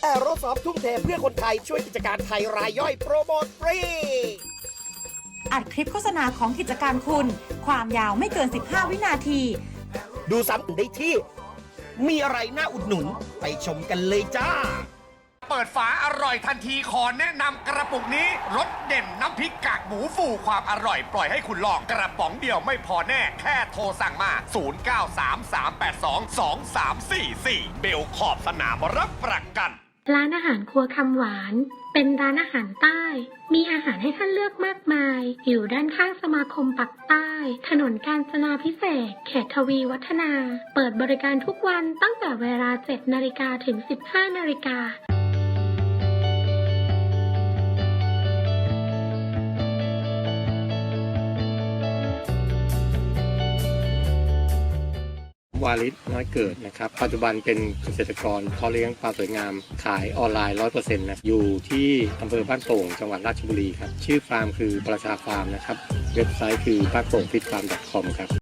แอโรซอฟทุ่มเทเพื่อคนไทยช่วยกิจการไทยรายย่อยโปรโมทฟรี อัดคลิปโฆษณาของกิจการคุณ ความยาวไม่เกิน 15 วินาที ดูซ้ำได้ที่ มีอะไรน่าอุดหนุนไปชมกันเลยจ้า เปิดฝาอร่อยทันทีขอแนะนำกระปุกนี้รสเด่นน้ำพริกกากหมูฟูความอร่อยปล่อยให้คุณลองกระป๋องเดียวไม่พอแน่แค่โทรสั่งมา 0933822344 เบลขอบสนามรับประกัน ร้านอาหารครัวคำหวาน เป็นร้านอาหารใต้ มีอาหารให้ท่านเลือกมากมาย อยู่ด้านข้างสมาคมปักใต้ ถนนกาญจนาพิเศษ เขตทวีวัฒนา เปิดบริการทุกวันตั้งแต่เวลา 7 นาฬิกาถึง 15 นาฬิกา วาลิศน้อยเกิดนะครับ ปัจจุบันเป็นเกษตรกรเพาะเลี้ยงปลาสวยงาม ขายออนไลน์100%นะ อยู่ที่อำเภอบ้านโป่งจังหวัดราชบุรีครับ ชื่อฟาร์มคือประชาฟาร์มนะครับ เว็บไซต์คือบ้านโป่งฟิตฟาร์ม .com ครับ